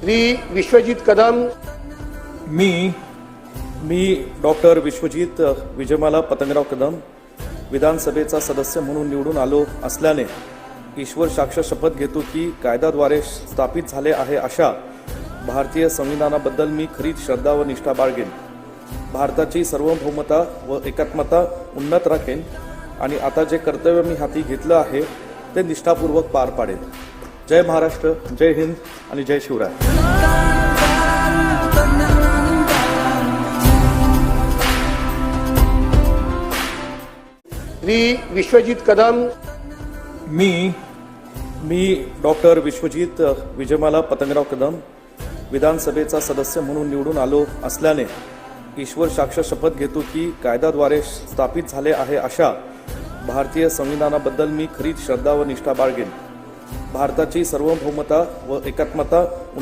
श्री विश्वजित कदम. मी मी डॉक्टर विश्वजित विजयमाला पतंगराव कदम विधानसभेचा सदस्य म्हणून निवडून आलो असल्याने ईश्वर साक्ष शपथ घेतो की कायद्याद्वारे स्थापित झाले आहे अशा भारतीय संविधानाबद्दल मी खरी श्रद्धा व निष्ठा बाळगेन. भारताची सार्वभौमता व एकात्मता उन्नत राखेन आणि आता जे कर्तव्य मी हाती घेतलं आहे ते निष्ठापूर्वक पार पाडेन. जय महाराष्ट्र जय हिंद आणि जय शिवराय. श्री विश्वजित कदम. मी मी डॉक्टर विश्वजित विजयमाला पतंगराव कदम विधानसभेचा सदस्य म्हणून निवडून आलो असल्याने ईश्वर साक्ष शपथ घेतो की कायद्याद्वारे स्थापित झाले आहे अशा भारतीय संविधानाबद्दल मी खरी श्रद्धा व निष्ठा बाळगेन. भारताची सार्वभौमता व एकात्मता